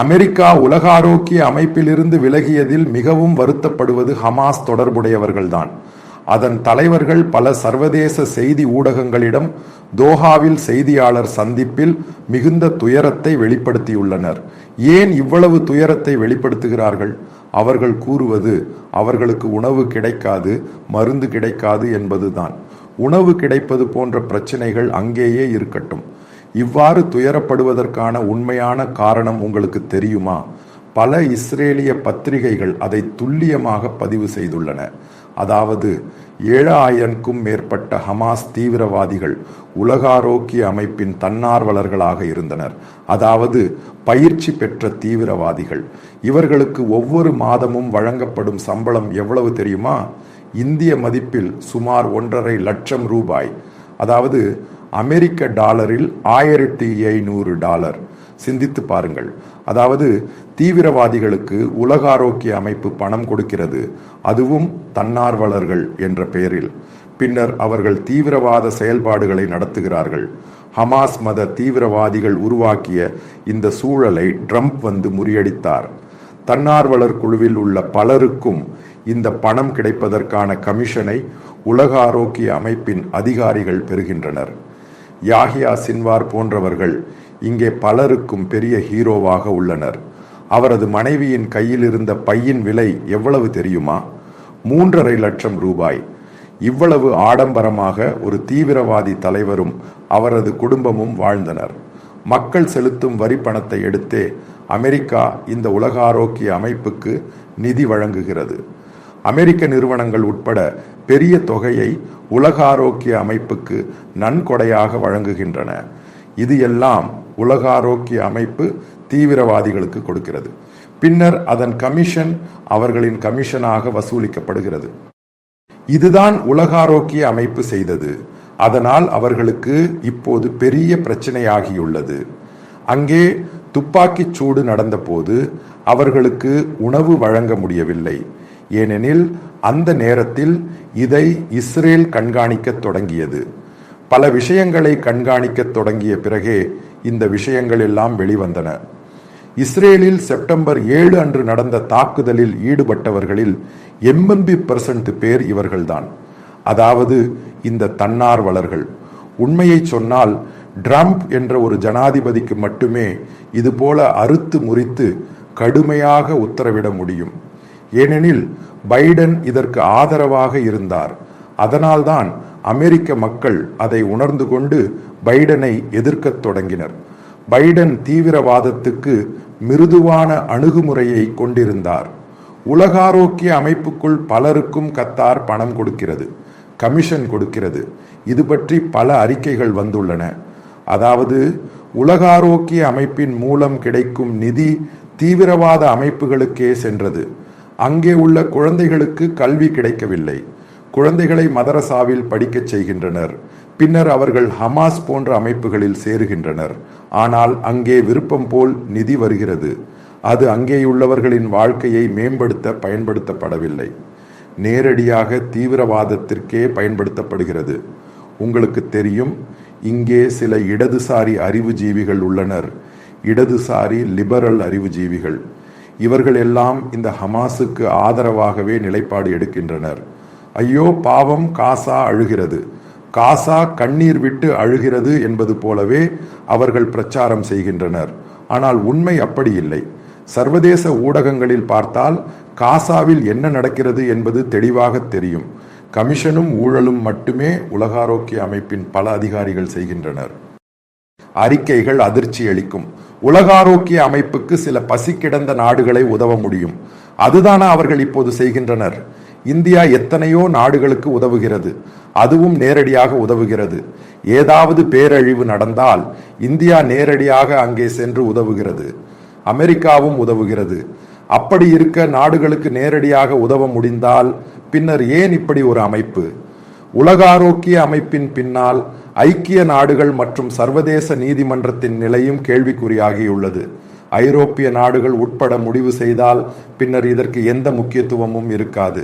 America உலக ஆரோக்கிய அமைப்பிலிருந்து விலகியதில் மிகவும் வருத்தப்படுவது ஹமாஸ் தொடர்புடையவர்கள்தான். அதன் தலைவர்கள் பல சர்வதேச செய்தி ஊடகங்களிடம் தோஹாவில் செய்தியாளர் சந்திப்பில் மிகுந்த துயரத்தை வெளிப்படுத்தியுள்ளனர். ஏன் இவ்வளவு துயரத்தை வெளிப்படுத்துகிறார்கள்? அவர்கள் கூறுவது அவர்களுக்கு உணவு கிடைக்காது மருந்து கிடைக்காது என்பதுதான். உணவு கிடைப்பது போன்ற பிரச்சனைகள் அங்கேயே இருக்கட்டும். இவ்வாறு துயரப்படுவதற்கான உண்மையான காரணம் உங்களுக்கு தெரியுமா? பல இஸ்ரேலிய பத்திரிகைகள் அதை துல்லியமாக பதிவு செய்துள்ளன. அதாவது ஏழாயிரம்க்கும் மேற்பட்ட ஹமாஸ் தீவிரவாதிகள் உலக ஆரோக்கிய அமைப்பின் தன்னார்வலர்களாக இருந்தனர். அதாவது பயிற்சி பெற்ற தீவிரவாதிகள். இவர்களுக்கு ஒவ்வொரு மாதமும் வழங்கப்படும் சம்பளம் எவ்வளவு தெரியுமா? இந்திய மதிப்பில் சுமார் ஒன்றரை லட்சம் ரூபாய். அதாவது அமெரிக்க டாலரில் ஆயிரத்தி ஐநூறு டாலர். சிந்தித்து பாருங்கள். அதாவது தீவிரவாதிகளுக்கு உலக ஆரோக்கிய அமைப்பு பணம் கொடுக்கிறது. அதுவும் தன்னார்வலர்கள் என்ற பெயரில். பின்னர் அவர்கள் தீவிரவாத செயல்பாடுகளை நடத்துகிறார்கள். ஹமாஸ் மத தீவிரவாதிகள் உருவாக்கிய இந்த சூழலை ட்ரம்ப் வந்து முறியடித்தார். தன்னார்வலர் குழுவில் உள்ள பலருக்கும் இந்த பணம் கிடைப்பதற்கான கமிஷனை உலக ஆரோக்கிய அமைப்பின் அதிகாரிகள் பெறுகின்றனர். யாஹியா சின்வார் போன்றவர்கள் இங்கே பலருக்கும் பெரிய ஹீரோவாக உள்ளனர். அவரது மனைவியின் கையில் இருந்த பையின் விலை எவ்வளவு தெரியுமா? மூன்றரை லட்சம் ரூபாய். இவ்வளவு ஆடம்பரமாக ஒரு தீவிரவாதி தலைவரும் அவரது குடும்பமும் வாழ்ந்தனர். மக்கள் செலுத்தும் வரி பணத்தை எடுத்தே அமெரிக்கா இந்த உலக ஆரோக்கிய அமைப்புக்கு நிதி வழங்குகிறது. அமெரிக்க நிறுவனங்கள் உட்பட பெரிய தொகையை உலக ஆரோக்கிய அமைப்புக்கு நன்கொடையாக வழங்குகின்றன. இது எல்லாம் உலக ஆரோக்கிய அமைப்பு தீவிரவாதிகளுக்கு கொடுக்கிறது. பின்னர் அதன் கமிஷன் அவர்களின் கமிஷனாக வசூலிக்கப்படுகிறது. இதுதான் உலக ஆரோக்கிய அமைப்பு செய்தது. அதனால் அவர்களுக்கு இப்போது பெரிய பிரச்சனையாகியுள்ளது. அங்கே துப்பாக்கிச் சூடு நடந்தபோது அவர்களுக்கு உணவு வழங்க முடியவில்லை. ஏனெனில் அந்த நேரத்தில் இதை இஸ்ரேல் கண்காணிக்கத் தொடங்கியது. பல விஷயங்களை கண்காணிக்க தொடங்கிய பிறகே இந்த விஷயங்கள் எல்லாம் வெளிவந்தன. இஸ்ரேலில் செப்டம்பர் ஏழு அன்று நடந்த தாக்குதலில் ஈடுபட்டவர்களில் எண்பது பெர்சன்ட் பேர் இவர்கள்தான். அதாவது இந்த தன்னார்வலர்கள். உண்மையை சொன்னால் ட்ரம்ப் என்ற ஒரு ஜனாதிபதிக்கு மட்டுமே இதுபோல அறுத்து முறித்து கடுமையாக உத்தரவிட முடியும். ஏனெனில் பைடன் இதற்கு ஆதரவாக இருந்தார். அதனால்தான் அமெரிக்க மக்கள் அதை உணர்ந்து கொண்டு பைடனை எதிர்க்கத் தொடங்கினர். பைடன் தீவிரவாதத்துக்கு மிருதுவான அணுகுமுறையை கொண்டிருந்தார். உலகாரோக்கிய அமைப்புக்குள் பலருக்கும் கத்தார் பணம் கொடுக்கிறது கமிஷன் கொடுக்கிறது. இது பற்றி பல அறிக்கைகள் வந்துள்ளன. அதாவது உலக ஆரோக்கிய அமைப்பின் மூலம் கிடைக்கும் நிதி தீவிரவாத அமைப்புகளுக்கே சென்றது. அங்கே உள்ள குழந்தைகளுக்கு கல்வி கிடைக்கவில்லை. குழந்தைகளை மதரசாவில் படிக்கச் செய்கின்றனர். பின்னர் அவர்கள் ஹமாஸ் போன்ற அமைப்புகளில் சேருகின்றனர். ஆனால் அங்கே விருப்பம் போல் நிதி வருகிறது. அது அங்கேயுள்ளவர்களின் வாழ்க்கையை மேம்படுத்த பயன்படுத்தப்படவில்லை. நேரடியாக தீவிரவாதத்திற்கே பயன்படுத்தப்படுகிறது. உங்களுக்கு தெரியும் இங்கே சில இடதுசாரி அறிவுஜீவிகள் உள்ளனர். இடதுசாரி லிபரல் அறிவுஜீவிகள். இவர்கள் எல்லாம் இந்த ஹமாஸுக்கு ஆதரவாகவே நிலைப்பாடு எடுக்கின்றனர். ஐயோ பாவம் காசா அழுகிறது. காசா கண்ணீர் விட்டு அழுகிறது என்பது போலவே அவர்கள் பிரச்சாரம் செய்கின்றனர். ஆனால் உண்மை அப்படி இல்லை. சர்வதேச ஊடகங்களில் பார்த்தால் காசாவில் என்ன நடக்கிறது என்பது தெளிவாக தெரியும். கமிஷனும் ஊழலும் மட்டுமே உலக ஆரோக்கிய அமைப்பின் பல அதிகாரிகள் செய்கின்றனர். அறிக்கைகள் அதிர்ச்சி அளிக்கும். உலகாரோக்கிய அமைப்புக்கு சில பசி கிடந்த நாடுகளை உதவ முடியும். அதுதானா அவர்கள் இப்போது செய்கின்றனர். இந்தியா எத்தனையோ நாடுகளுக்கு உதவுகிறது. அதுவும் நேரடியாக உதவுகிறது. ஏதாவது பேரழிவு நடந்தால் இந்தியா நேரடியாக அங்கே சென்று உதவுகிறது. அமெரிக்காவும் உதவுகிறது. அப்படி இருக்க நாடுகளுக்கு நேரடியாக உதவ முடிந்தால் பின்னர் ஏன் இப்படி ஒரு அமைப்பு? உலக ஆரோக்கிய அமைப்பின் பின்னால் ஐக்கிய நாடுகள் மற்றும் சர்வதேச நீதிமன்றத்தின் நிலையும் கேள்விக்குறியாகியுள்ளது. ஐரோப்பிய நாடுகள் உட்பட முடிவு செய்தால் பின்னர் இதற்கு எந்த முக்கியத்துவமும் இருக்காது.